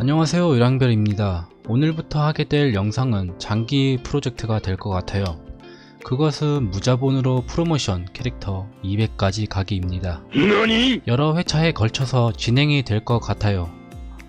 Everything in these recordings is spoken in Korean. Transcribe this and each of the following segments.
안녕하세요 유랑별입니다. 오늘부터 하게 될 영상은 장기 프로젝트가 될 것 같아요. 그것은 무자본으로 프로모션 캐릭터 200까지 가기입니다? 여러 회차에 걸쳐서 진행이 될 것 같아요.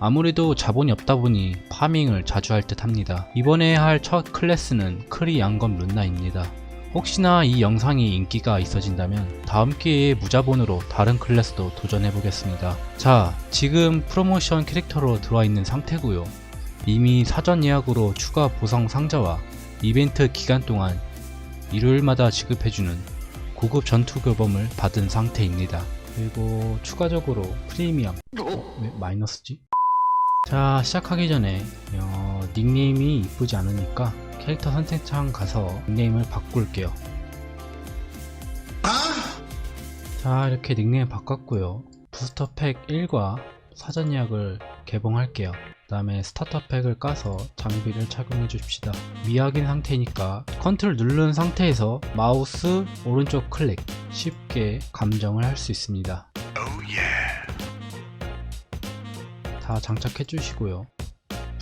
아무래도 자본이 없다 보니 파밍을 자주 할 듯 합니다. 이번에 할 첫 클래스는 크리 양검 룬나입니다 혹시나 이 영상이 인기가 있어진다면 다음 기회에 무자본으로 다른 클래스도 도전해 보겠습니다. 자, 지금 프로모션 캐릭터로 들어와 있는 상태고요. 이미 사전 예약으로 추가 보상 상자와 이벤트 기간 동안 일요일마다 지급해주는 고급 전투 교범을 받은 상태입니다. 그리고 추가적으로 프리미엄 어, 왜 마이너스지? 자 시작하기 전에 어, 닉네임이 이쁘지 않으니까 캐릭터 선택 창 가서 닉네임을 바꿀게요. 자 이렇게 닉네임 바꿨고요. 부스터 팩 1과 사전 예약을 개봉할게요. 그 다음에 스타터 팩을 까서 장비를 착용해 주십시다. 미약인 상태니까 컨트롤 누른 상태에서 마우스 오른쪽 클릭 쉽게 감정을 할 수 있습니다. 다 장착해 주시고요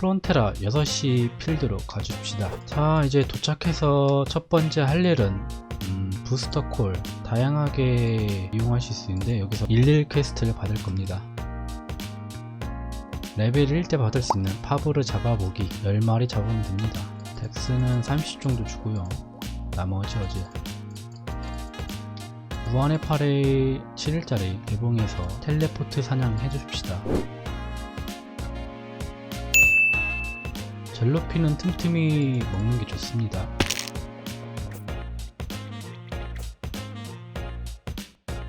프론테라 6시 필드로 가줍시다. 자 이제 도착해서 첫 번째 할 일은 음, 부스터 콜 다양하게 이용하실 수 있는데 여기서 11 퀘스트를 받을 겁니다. 레벨 1때 받을 수 있는 파브르 잡아보기 10마리 잡으면 됩니다. 덱스는 30 정도 주고요. 나머지 어제 무한의 팔의 7일짜리 개봉해서 텔레포트 사냥 해줍시다 젤로피는 틈틈이 먹는 게 좋습니다.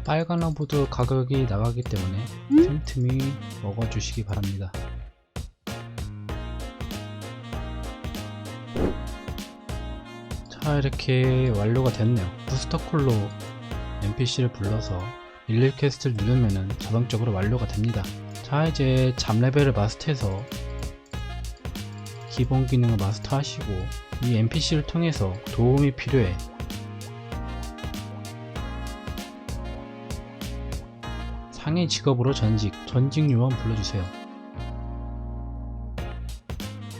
빨간 허브도 가격이 나가기 때문에 틈틈이 먹어주시기 바랍니다. 자 이렇게 완료가 됐네요. 부스터콜로 NPC를 불러서 11 퀘스트를 누르면 자동적으로 완료가 됩니다. 자 이제 잡 레벨을 마스터해서 기본 기능을 마스터하시고 이 NPC를 통해서 도움이 필요해. 상위 직업으로 전직, 전직 요원 불러주세요.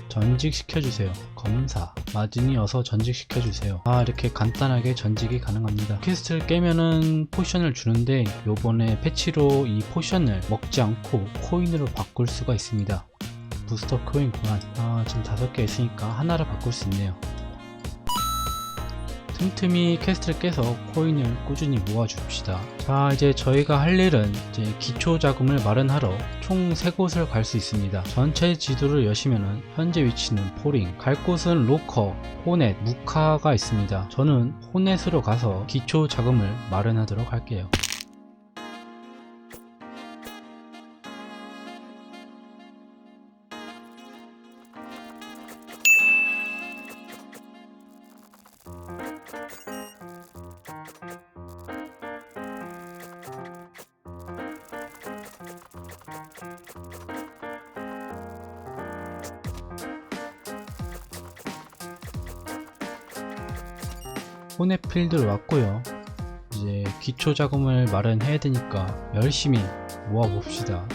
전직 시켜주세요. 검사, 마진이 어서 전직 시켜주세요. 아 이렇게 간단하게 전직이 가능합니다. 퀘스트를 깨면은 포션을 주는데 요번에 패치로 이 포션을 먹지 않고 코인으로 바꿀 수가 있습니다 부스터 코인 교환 아 지금 다섯 개 있으니까 하나를 바꿀 수 있네요. 틈틈이 퀘스트를 깨서 코인을 꾸준히 모아줍시다. 자 이제 저희가 할 일은 이제 기초 자금을 마련하러 총 3곳을 갈 수 있습니다. 전체 지도를 여시면은 현재 위치는 포링 갈 곳은 로커, 호넷, 무카가 있습니다. 저는 호넷으로 가서 기초 자금을 마련하도록 할게요 호넷 필드로 왔고요. 이제 기초 자금을 마련해야 되니까 열심히 모아 봅시다.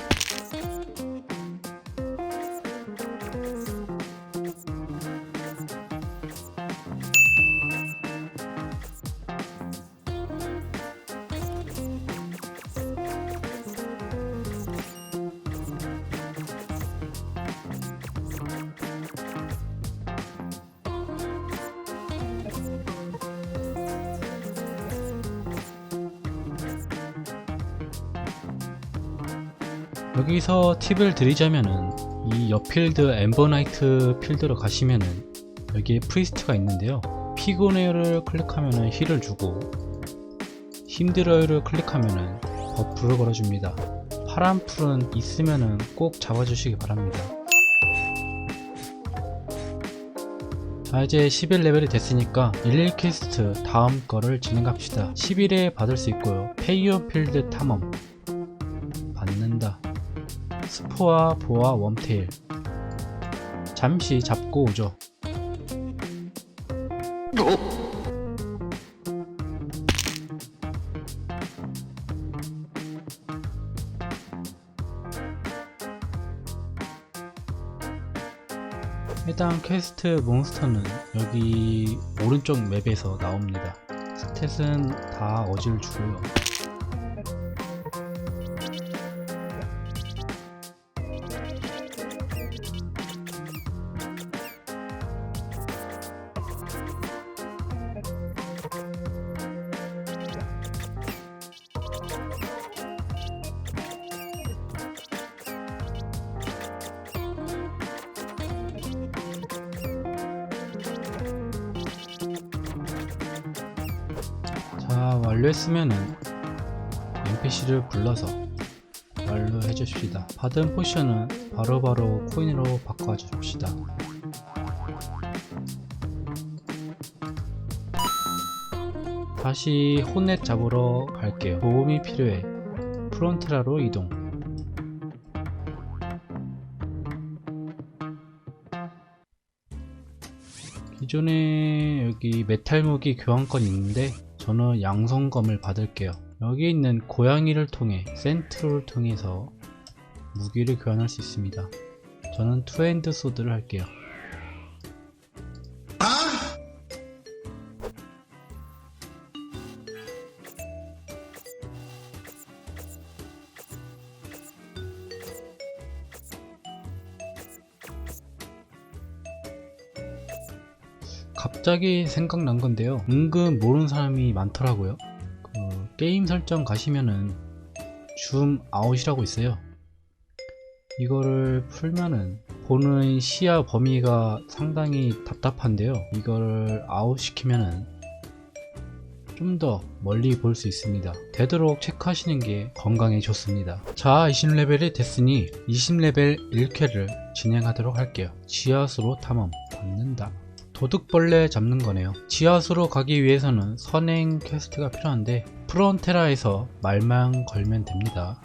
여기서 팁을 드리자면은 이 옆필드 엠버나이트 필드로 가시면은 여기에 프리스트가 있는데요. 피곤해요를 클릭하면은 힐을 주고 힘들어요를 클릭하면은 버프를 걸어줍니다. 파란 풀은 있으면은 꼭 잡아주시기 바랍니다. 자 이제 11레벨이 됐으니까 11 퀘스트 다음 거를 진행합시다. 11에 받을 수 있고요. 페이어 필드 탐험 스포와 보아 웜테일 잠시 잡고 오죠 해당 퀘스트 몬스터는 여기 오른쪽 맵에서 나옵니다. 스탯은 다 어질 주고요. 자 완료했으면은 NPC를 불러서 완료해 주십시다. 받은 포션은 바로 바로 코인으로 바꿔 주십시다. 다시 혼넷 잡으러 갈게요. 도움이 필요해. 프론트라로 이동. 기존에 여기 메탈 무기 교환권 있는데 저는 양성검을 받을게요. 여기 있는 고양이를 통해 센트를 통해서 무기를 교환할 수 있습니다. 저는 투핸드 소드를 할게요. 갑자기 생각난 건데요. 은근 모르는 사람이 많더라고요. 그 게임 설정 가시면은 줌 아웃이라고 있어요. 이거를 풀면은 보는 시야 범위가 상당히 답답한데요. 이거를 아웃 시키면은 좀 더 멀리 볼 수 있습니다. 되도록 체크하시는 게 건강에 좋습니다. 자, 20레벨이 됐으니 20레벨 1쾌를 진행하도록 할게요. 지하수로 탐험 받는다. 도둑벌레 잡는 거네요. 지하수로 가기 위해서는 선행 퀘스트가 필요한데 프론테라에서 말만 걸면 됩니다.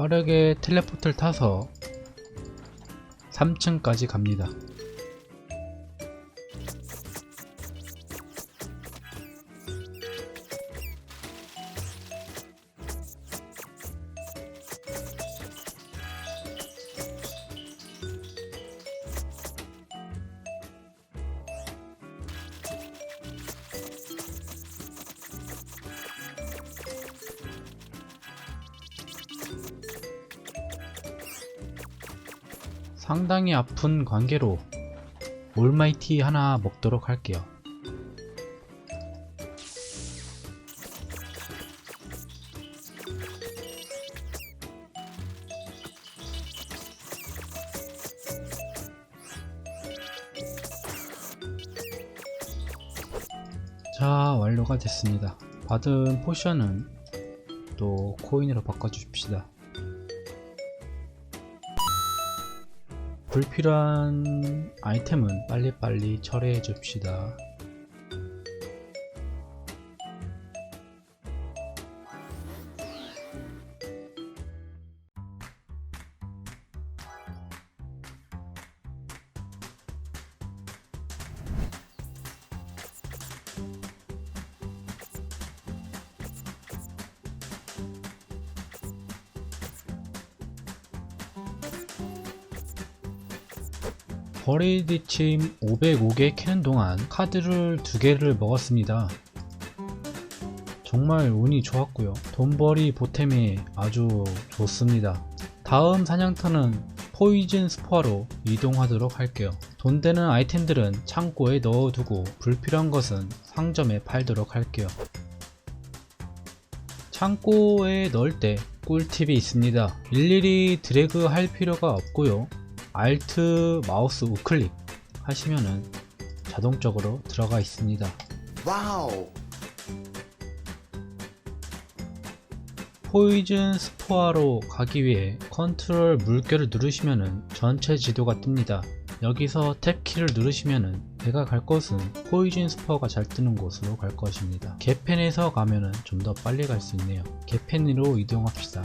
빠르게 텔레포트를 타서 3층까지 갑니다. 상당히 아픈 관계로 올마이티 하나 먹도록 할게요. 자, 완료가 됐습니다. 받은 포션은 또 코인으로 바꿔주십시다. 불필요한 아이템은 빨리빨리 처리해 줍시다. 버리디침 505개 캐는 동안 카드를 두 개를 먹었습니다. 정말 운이 좋았고요. 돈벌이 보탬이 아주 좋습니다. 다음 사냥터는 포이즌 스포로 이동하도록 할게요. 돈 되는 아이템들은 창고에 넣어두고 불필요한 것은 상점에 팔도록 할게요. 창고에 넣을 때 꿀팁이 있습니다. 일일이 드래그 할 필요가 없고요. Alt 마우스 우클릭 하시면은 자동적으로 들어가 있습니다. Wow! 포이즌 스포아로 가기 위해 컨트롤 물결을 누르시면은 전체 지도가 뜹니다. 여기서 탭키를 누르시면은 제가 갈 곳은 포이즌 스포어가 잘 뜨는 곳으로 갈 것입니다. 개펜에서 가면은 좀 더 빨리 갈 수 있네요. 개펜으로 이동합시다.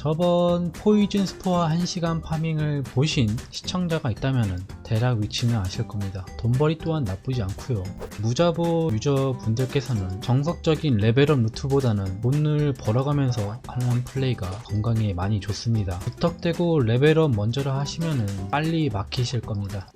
저번 포이즌 스포어 1시간 파밍을 보신 시청자가 있다면 대략 위치는 아실 겁니다. 돈벌이 또한 나쁘지 않고요. 무자보 유저 분들께서는 정석적인 레벨업 루트보다는 돈을 벌어가면서 하는 플레이가 건강에 많이 좋습니다. 부탁되고 레벨업 먼저를 하시면 빨리 막히실 겁니다.